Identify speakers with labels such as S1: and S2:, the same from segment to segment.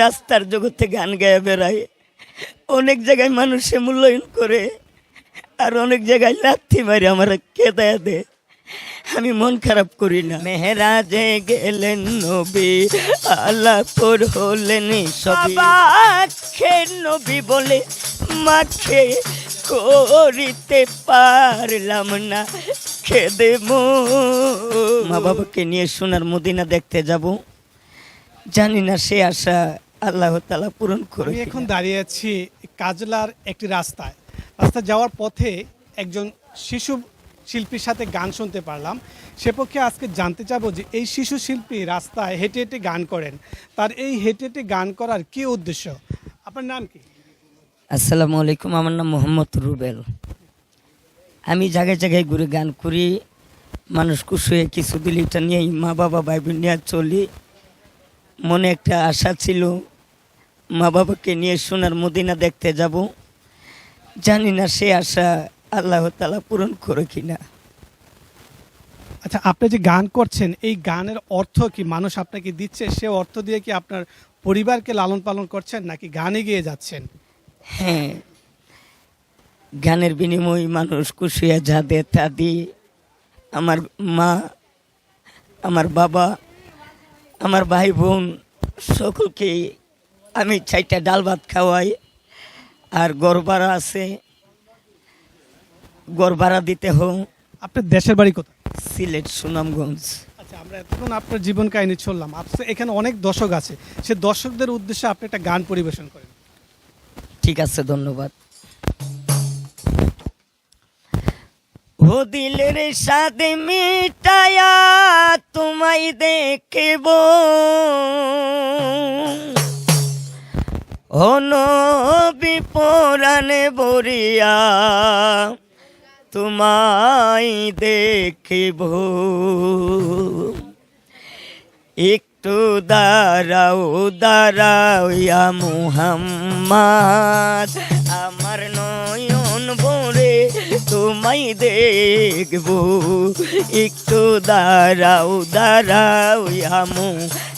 S1: রাস্তার জগতে গান গায়ে বেড়ায়। অনেক জায়গায় মানুষে মূল্যায়ন করে আর অনেক জায়গায় লাথি মারি আমার কেদায় দে আমি মন খারাপ করি না। মেহরাজে গেলেন নবী আল্লাহর হলেন সবই। খে নবী বলে মাখে করিতে পারলাম না খেদে মা বাবাকে নিয়ে সোনার মদিনা দেখতে যাব। জানি না সে আশা আল্লাহ তালা পূরণ করে
S2: এখন দাঁড়িয়ে আছি কাজলার একটি রাস্তায়। রাস্তা যাওয়ার পথে একজন শিশু শিল্পীর সাথে গান শুনতে পারলাম। সে পক্ষে আজকে জানতে চাবো যে এই শিশু শিল্পী রাস্তায় হেঁটে হেঁটে গান করেন। তার এই হেঁটে হেঁটে গান করার কি উদ্দেশ্য? আপনার নাম কি?
S1: আসসালামু আলাইকুম আমার নাম মোহাম্মদ রুবেল। আমি জায়গায় জায়গায় ঘুরে গান করি। মানুষ খুশি হয়ে কিছু দিলে এটা নিয়েই মা বাবা ভাই বোন নিয়ে চলি। মনে একটা আশা ছিল মা বাবাকে নিয়ে সোনার মদিনা দেখতে যাব। জানি না সে আশা আল্লাহ তালা পূরণ করে কিনা।
S2: আচ্ছা আপনি যে গান করছেন এই গানের অর্থ কি? মানুষ আপনাকে দিচ্ছে সে অর্থ দিয়ে কি আপনার পরিবারকে লালন পালন করছেন নাকি গানে গিয়ে যাচ্ছেন?
S1: হ্যাঁ গানের বিনিময়ে মানুষ খুশিয়া যা দেয় তা দিই। আমার মা আমার বাবা আমার ভাই বোন সকলকে আমি চারটা ডাল ভাত খাওয়াই আর গড় ভাড়া আছে। গড় ভাড়া দিতে হোক
S2: আপনার দেশের বাড়ি কোথায়?
S1: সিলেট সুনামগঞ্জ।
S2: আচ্ছা আমরা এতক্ষণ আপনার জীবন কাহিনী শুনলাম। আপনার এখানে অনেক দর্শক আছে। সে দর্শকদের উদ্দেশ্যে আপনি একটা গান পরিবেশন করেন।
S1: ঠিক আছে ধন্যবাদ। ও দিলের সাদে মিটায়া তোমায় দেখব। ও নবী পরাণে বরিয়া তোমায় দেখব। একটু দাঁড়াও দাঁড়াও ইয়া মুহাম্মদ। তোমায় দেখব। একটু দাঁড়াও দাঁড়াও আমু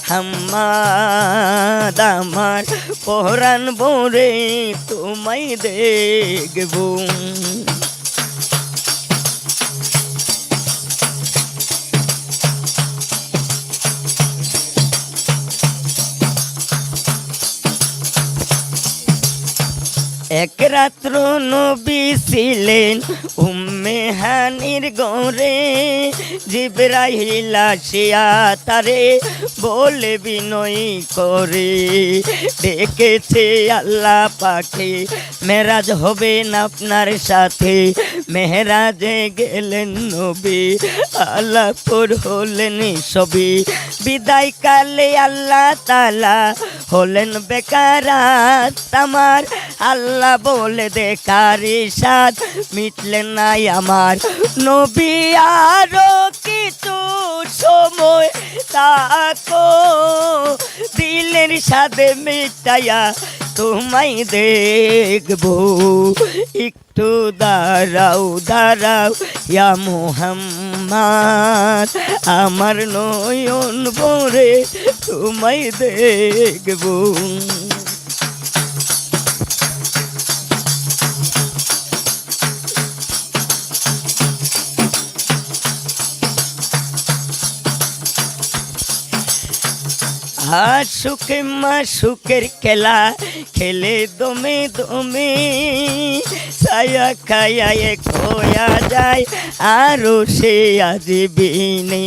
S1: মুহাম্মদ আমার। পরাণ বোরে তোমায় দেখব। এক রাত্র নবী ছিলেন উম্মে হানির গরে জিব্রাহিল আসিয়া তারে বলে বিনয় করে, ডেকেছে আল্লাহ পাখে মেরাজ হবে না আপনার সাথে। মেহরাজে গেলেন নবী আল্লাহ পর হলেন সবই। বিদায় কালে আল্লাহ তালা হলেন বেকারাত আমার আল্লাহ বলে দেখারি সাদ, মিটলে নাই আমার। নবী আরও কিছু সময় তাকো, দিলের সাথে মিটাইয়া তোমায় দেখব। একটু দাঁড়াও দাঁড়াও, ইয়া মোহাম্মদ, আমার নয়ন ভরে তোমায় দেখব। আর সুখে মা, সুখের খেলা খেলে দমে দমে। ছায়া খায়া এক হইয়া যায়, আরও সে আজিবিনে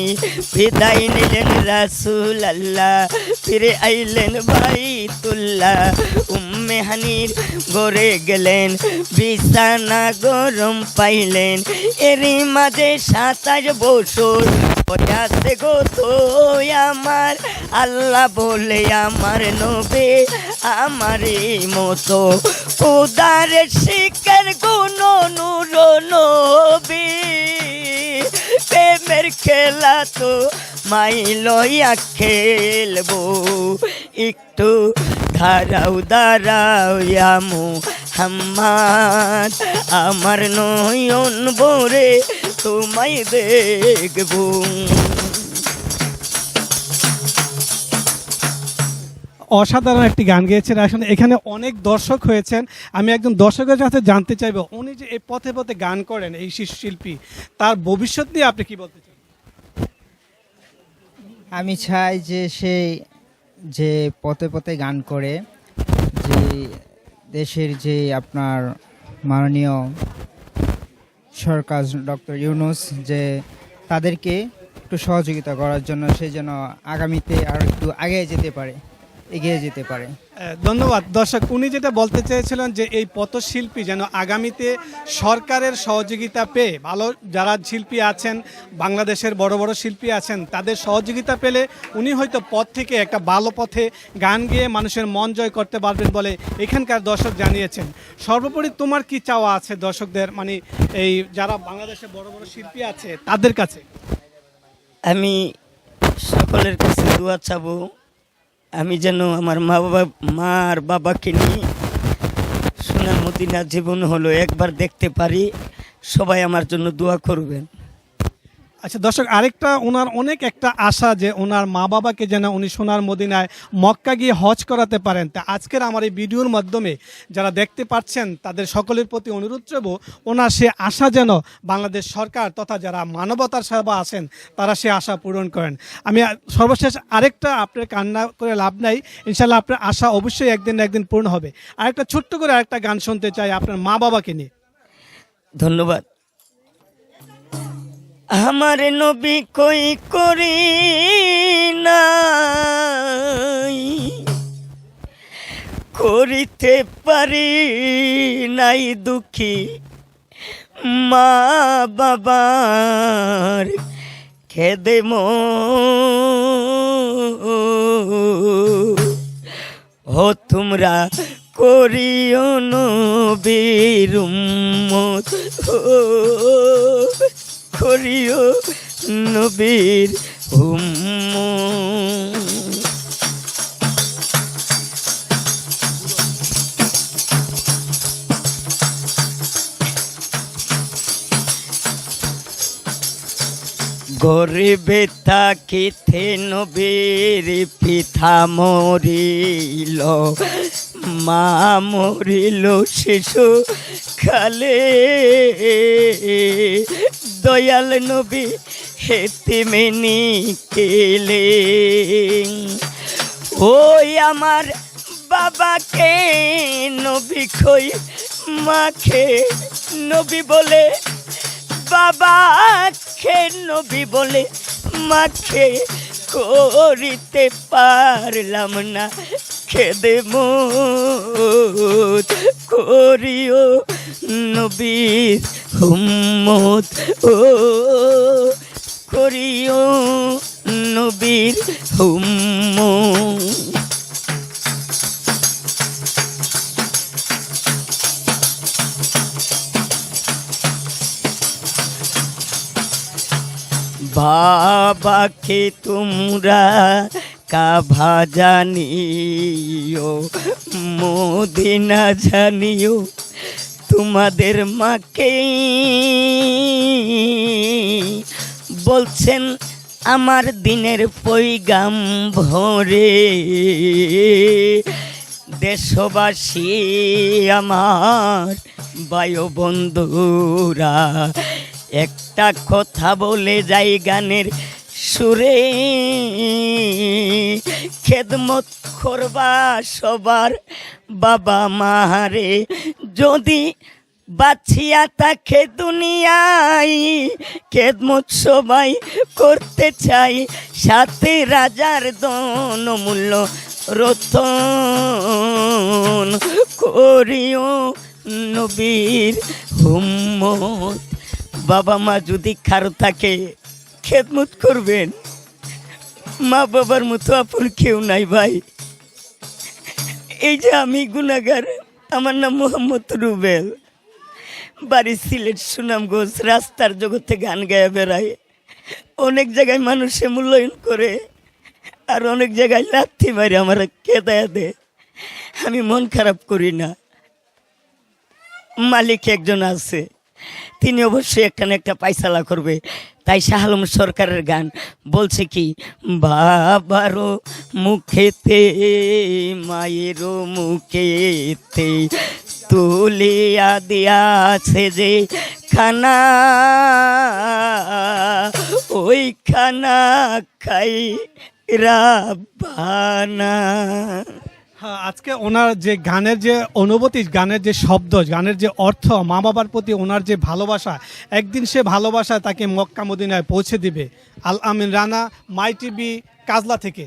S1: বিদায় নিলেন রাসুল আল্লাহ ফিরে আইলেন বাইতুল্লাহ। উম্মে হানির গড়ে গেলেন, বিছানা গরম পাইলেন। এরই মাঝে সাতাশ বছর আছে গো তো আমার, আল্লাহ বলে আমার নবে আমার মতো। উদার শিকার গুণ নূর নবী, প্রেমের খেলা তো মাই লইয়া খেলব একটু দাঁড়াও দাঁড়াও আমু হাম্মাদ আমার নয়ন ভরে তোমায় দেখব।
S2: অসাধারণ একটি গান গেয়েছেন। আসলে এখানে অনেক দর্শক হয়েছেন। আমি একজন দর্শকের কাছে জানতে চাইব উনি যে এই পথে পথে গান করেন এই শিশু শিল্পী তার ভবিষ্যৎ নিয়ে আপনি কি বলতে চান?
S3: আমি চাই যে সে যে পথে পথে গান করে যে দেশের যে আপনার মাননীয় সরকার ডক্টর ইউনুস যে তাদেরকে একটু সহযোগিতা করার জন্য সে যেন আগামীতে আর একটু আগে যেতে পারে। এগিয়ে যেতে পারে।
S2: ধন্যবাদ। দর্শক উনি যেটা বলতে চেয়েছিলেন যে এই পথশিল্পী যেন আগামীতে সরকারের সহযোগিতা পেয়ে ভালো যারা শিল্পী আছেন বাংলাদেশের বড় বড় শিল্পী আছেন তাদের সহযোগিতা পেলে উনি হয়তো পথ থেকে একটা ভালো পথে গান গেয়ে মানুষের মন জয় করতে পারবেন বলে এখানকার দর্শক জানিয়েছেন। সর্বোপরি তোমার কি চাওয়া আছে দর্শকদের? মানে এই যারা বাংলাদেশে বড় বড় শিল্পী আছে তাদের কাছে।
S1: আমি সকলের কাছে দোয়া চাবো আমি যেন আমার মা বাবা মা আর বাবাকে নিয়ে সোনার মদিনা জীবন হলো একবার দেখতে পারি। সবাই আমার জন্য দোয়া করবেন।
S2: আচ্ছা দর্শক, আরেকটা ওনার অনেক একটা আশা যে ওনার মা বাবাকে যেন উনি সোনার মদিনায় মক্কা গিয়ে হজ করাতে পারেন। তা আজকের আমার এই ভিডিওর মাধ্যমে যারা দেখতে পাচ্ছেন, তাদের সকলের প্রতি অনুরোধ করব ওনার সে আশা যেন বাংলাদেশ সরকার তথা যারা মানবতার সেবা আছেন, তারা সে আশা পূরণ করেন। আমি সর্বশেষ আরেকটা আপনার কান্না করে লাভ নাই। ইনশাল্লাহ আপনার আশা অবশ্যই একদিন একদিন পূর্ণ হবে। আরেকটা ছোট্ট করে আরেকটা গান শুনতে চাই আপনার মা বাবাকে নিয়ে।
S1: ধন্যবাদ। আমার নবী কই করি নাই? করিতে পারি নাই দুঃখী মা বাবার খেদে ও তোমরা করিও নবীর ও করিও নবীর উম্মত গরিবে থাকিতে নবীর পিতা মরিল মা মরিল শিশু খালে। দয়াল নবী হেতিমিনি কেলে। ওই আমার বাবাকে নবী খই মাখে, নবী বলে বাবা খে নবী বলে মাখে। করিতে পারলাম না, খেদে করিও নবীর হুম্মত ও করিও নবীর হুম্মত বাবাকে তোমরা কাভা জানিও মদিনা জানিও তোমাদের মাকে বলছেন, আমার দিনের পৈগাম ভরে দেশবাসী, আমার বায়ু বন্ধুরা একটা কথা বলে যাই গানের সুরে খেদমত করবা সবার বাবা মারে যদি বাছিয়া তাকে দুনিয়ায়, খেদমত সবাই করতে চাই। সাথে রাজার দন মূল্য রতন করিও নবীর হুম্মত। বাবা মা যদি কারও থাকে খেদমত করবেন। মা বাবার মতো আপন কেউ নাই ভাই। এই যে আমি গুনাগার আমার নাম মোহাম্মদ রুবেল। বাড়ি সিলেট সুনামগঞ্জ রাস্তার জগতে গান গায়ে বেড়ায় অনেক জায়গায় মানুষে মূল্যায়ন করে আর অনেক জায়গায় লাথি মারি আমার কেদায়া দে আমি মন খারাপ করি না। মালিক একজন আছে। তিনি অবশ্যই একটা না একটা পায়সালা করবে। তাই শাহ আলম সরকারের গান বলছে কি বাবারও মুখেতে মায়েরও মুখেতে তুলিয়া দিয়াছে যে খানা। ওই খানা খাই রাবানা
S2: আজকে ওনার যে গানের যে অনুভূতি, গানের যে শব্দ, গানের যে অর্থ মা বাবার প্রতি ওনার যে ভালোবাসা, একদিন সে ভালোবাসা তাকে মক্কা মদিনায় পৌঁছে দিবে। আল আমিন রানা, মাই টিভি, কাজলা থেকে।